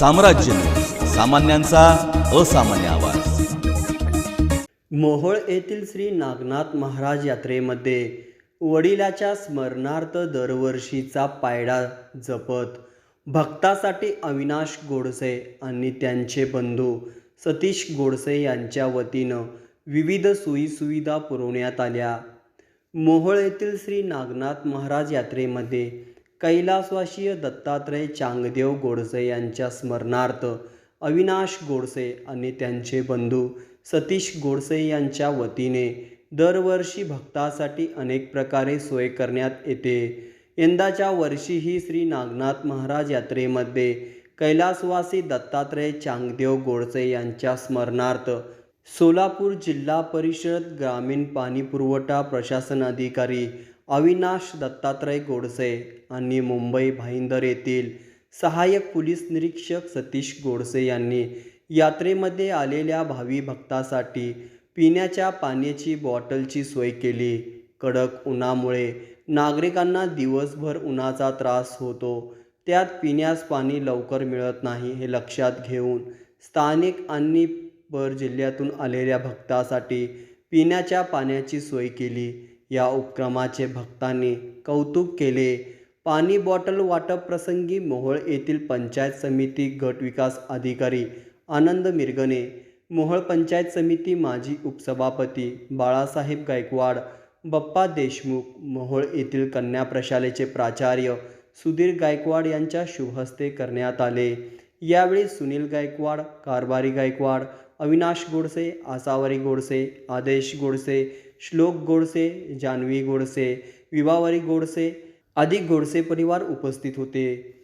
साम्राज्य. सामान्यांचा असामान्य आवाज. मोहोळ येथील श्री नागनाथ महाराज यात्रेमध्ये वडिलाच्या स्मरणार्थ दरवर्षीचा पायडा जपत भक्तासाठी अविनाश गोडसे आणि त्यांचे बंधू सतीश गोडसे यांच्या वतीनं विविध सोयीसुविधा पुरवण्यात आल्या. मोहोळ येथील श्री नागनाथ महाराज यात्रेमध्ये कैलासवासीय दत्तात्रय चांगदेव गोडसे यांच्या स्मरणार्थ अविनाश गोडसे आणि त्यांचे बंधू सतीश गोडसे यांच्या वतीने दरवर्षी भक्तासाठी अनेक प्रकारे सोय करण्यात येते. यंदाच्या वर्षीही श्री नागनाथ महाराज यात्रेमध्ये कैलासवासी दत्तात्रय चांगदेव गोडसे यांच्या स्मरणार्थ सोलापूर जिल्हा परिषद ग्रामीण पाणी पुरवठा प्रशासन अधिकारी अविनाश दत्तात्रय गोडसे आणि मुंबई भाईंदर येथील सहाय्यक पोलीस निरीक्षक सतीश गोडसे यांनी यात्रेमध्ये आलेल्या भावी भक्तासाठी पिण्याच्या पाण्याची बॉटलची सोय केली. कडक उन्हामुळे नागरिकांना दिवसभर उन्हाचा त्रास होतो. त्यात पिण्यास पाणी लवकर मिळत नाही हे लक्षात घेऊन स्थानिक आणि पर जिल्ह्यातून आलेल्या भक्तासाठी पिण्याच्या पाण्याची सोय केली. या उपक्रमाचे भक्तांनी कौतुक केले. पाणी बॉटल वाटप प्रसंगी मोहोळ येथील पंचायत समिती गट विकास अधिकारी आनंद मिरगणे मोहोळ पंचायत समिती माजी उपसभापती बाळासाहेब गायकवाड बप्पा देशमुख मोहोळ येथील कन्या प्रशालेचे प्राचार्य सुधीर गायकवाड यांच्या शुभहस्ते करण्यात आले. यावेळी सुनील गायकवाड कारभारी गायकवाड अविनाश गोडसे आसावरी गोडसे आदेश गोडसे श्लोक गोडसे जान्हवी गोडसे विभावरी गोडसे अधिक गोडसे परिवार उपस्थित होते.